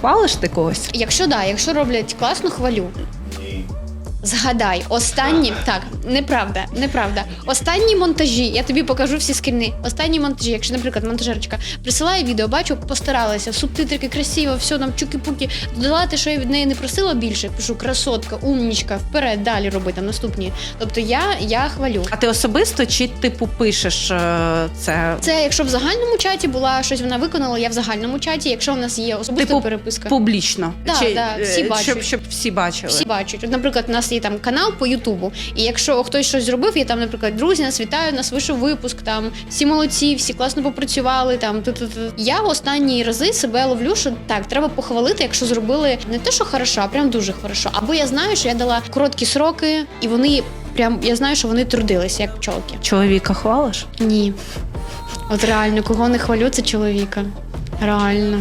Хвалиш ти когось? Якщо да, якщо роблять класно, хвалю. Згадай, останні так, неправда, неправда. Останні монтажі, я тобі покажу всі скріни. Останні монтажі, якщо, наприклад, монтажерочка присилає відео, бачу, постаралася, субтитрики красиво, все там чуки-пуки. Додала те, що я від неї не просила більше. Пишу красотка, умнічка, вперед, далі роби там наступні. Тобто я, я хвалю. А ти особисто чи типу пишеш е, це? Це якщо в загальному чаті була щось, вона виконала, я в загальному чаті. Якщо у нас є особиста Типу, переписка. Публічно? Да, да, е, всі бачать. щоб, щоб всі бачили. Всі бачать. Наприклад, у нас є там канал по Ютубу, і якщо хтось щось зробив, я там, наприклад, друзі, нас вітаю, нас вийшов випуск, там всі молодці, всі класно попрацювали. Там ту-ту-ту. я останні рази себе ловлю, що так, треба похвалити, якщо зробили не те, що хорошо, а прям дуже хорошо. Або я знаю, що я дала короткі сроки, і вони прям я знаю, що вони трудилися як пчолки. Чоловіка хвалиш? Ні. От реально, кого не хвалю, це чоловіка. Реально.